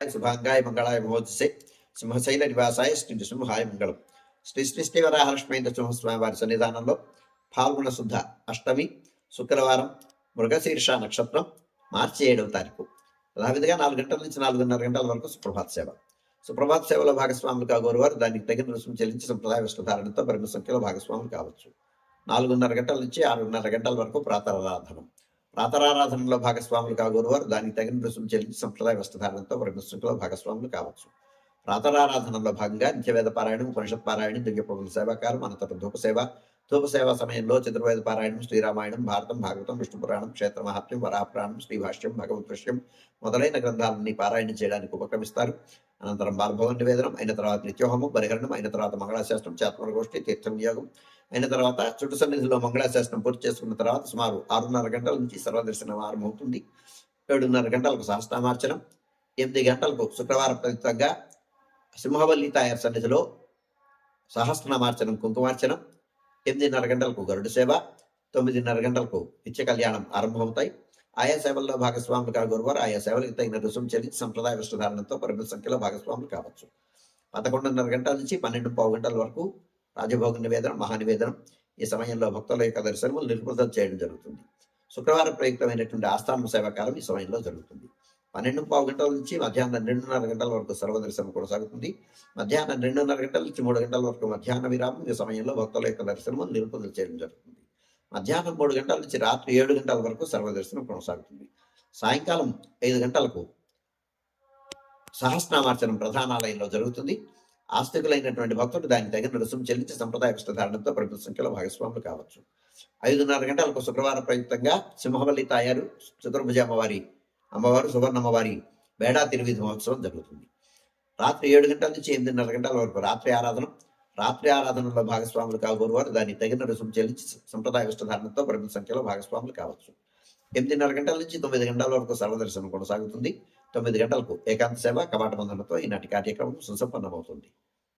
శుభాంగాయ మంగళాయ మహోత్సే సింహశైల నివాసాయ శ్రీ నృసింహాయ మంగళం శ్రీ శ్రీ శ్రీ వరాహలక్ష్మీ నృసింహస్వామి వారి సన్నిధానంలో ఫాల్గుణ శుద్ధ అష్టమి శుక్రవారం మృగశీర్ష నక్షత్రం మార్చి ఏడవ తారీఖు యథావిధిగా నాలుగు గంటల నుంచి నాలుగున్నర గంటల వరకు సుప్రభాత సేవ సుప్రభాత సేవలో భాగస్వాములు కాగోరువారు దానికి తగిన రుసుము చెల్లించి సంప్రదాయ వస్త్రధారణతో పరిమిత సంఖ్యలో భాగస్వాములు కావచ్చు నాలుగున్నర గంటల నుంచి ఆరున్నర గంటల వరకు ప్రాతరారాధనం ప్రాతరారాధనలో భాగస్వాములు కాగోరువారు దానికి తగిన రుసుము చెల్లించి సంప్రదాయ వస్త్రధారణతో పరిమిత భాగస్వాములు కావచ్చు. ప్రాతరారాధనలో భాగంగా నిత్యవేద పారాయణం ఉపనిషత్ పారాయణం దివ్య ప్రభుల సేవాకారం అనంతరం ధూప సేవ ధూప సమయంలో చతుర్వేద పారాయణం శ్రీరామాయణం భారతం భాగవతం విష్ణు పురాణం క్షేత్ర మహాత్మ్యం వరాపురాణం శ్రీభాష్యం భగవత్ దృశ్యం మొదలైన గ్రంథాలన్నీ పారాయణం చేయడానికి ఉపక్రమిస్తారు. అనంతరం బాలభవన్ నివేదనం అయిన తర్వాత నిత్యోహము పరిహరణం అయిన తర్వాత మంగళాశాస్త్రం చేతమర గోష్ఠి తీర్థం వియోగం అయిన తర్వాత చుట్టు సన్నిధిలో మంగళాశాస్త్రం పూర్తి చేసుకున్న తర్వాత సుమారు ఆరున్నర గంటల నుంచి సర్వదర్శనం ఆరంభమవుతుంది. ఏడున్నర గంటలకు సహస్రామార్చనం ఎనిమిది గంటలకు శుక్రవారం ఫలితంగా సింహవల్లి తాయార్ సన్నిధిలో సహస్రనామార్చనం కుంకుమార్చనం ఎనిమిదిన్నర గంటలకు గరుడు సేవ తొమ్మిదిన్నర గంటలకు నిత్య కళ్యాణం ఆరంభమవుతాయి. ఆయా సేవల్లో భాగస్వాములు కాగోరువారు ఆయా సేవలకు తగిన రుసుము చెల్లించి సంప్రదాయ వస్త్రధారణతో పరిమిత సంఖ్యలో భాగస్వాములు కావచ్చు. పదకొండున్నర గంటల నుంచి పన్నెండు పావు గంటల వరకు రాజభోగ నివేదనం మహానివేదనం. ఈ సమయంలో భక్తుల యొక్క దర్శనములు నిలుపుదల చేయడం జరుగుతుంది. శుక్రవారం ప్రయుక్తమైనటువంటి ఆస్థాన సేవాకాలం ఈ సమయంలో జరుగుతుంది. పన్నెండు పావు గంటల నుంచి మధ్యాహ్నం రెండున్నర గంటల వరకు సర్వదర్శనం కొనసాగుతుంది. మధ్యాహ్నం రెండున్నర గంటల నుంచి మూడు గంటల వరకు మధ్యాహ్న విరామం ఈ సమయంలో భక్తుల యొక్క దర్శనము నిలుపుదల చేయడం జరుగుతుంది. మధ్యాహ్నం మూడు గంటల నుంచి రాత్రి ఏడు గంటల వరకు సర్వదర్శనం కొనసాగుతుంది. సాయంకాలం ఐదు గంటలకు సహస్రనామార్చనం ప్రధానాలయంలో జరుగుతుంది. ఆస్తికులైనటువంటి భక్తుడు దానికి తగిన రుసుము చెల్లించి సంప్రదాయ ధారణతో ప్రముఖ సంఖ్యలో భాగస్వాములు కావచ్చు. ఐదున్నర గంటలకు శుక్రవారం ప్రయుక్తంగా సింహవల్లి తాయారు చతుర్భుజ అమ్మవారి అమ్మవారు సువర్ణమ్మవారి బేడా తిరువిధి మహోత్సవం జరుగుతుంది. రాత్రి ఏడు గంటల నుంచి ఎనిమిదిన్నర గంటల వరకు రాత్రి ఆరాధన రాత్రి ఆరాధనలో భాగస్వాములు కాబోరు వారు దాన్ని తగిన రుసుము చెల్లించి సంప్రదాయ విష్టధారణతో పరిమిత సంఖ్యలో భాగస్వాములు కావచ్చు. ఎనిమిదిన్నర గంటల నుంచి తొమ్మిది గంటల వరకు సర్వదర్శనం కొనసాగుతుంది. తొమ్మిది గంటలకు ఏకాంత సేవ కవాట బంధనతో ఈనాటి కార్యక్రమం సుసంపన్నమవుతుంది.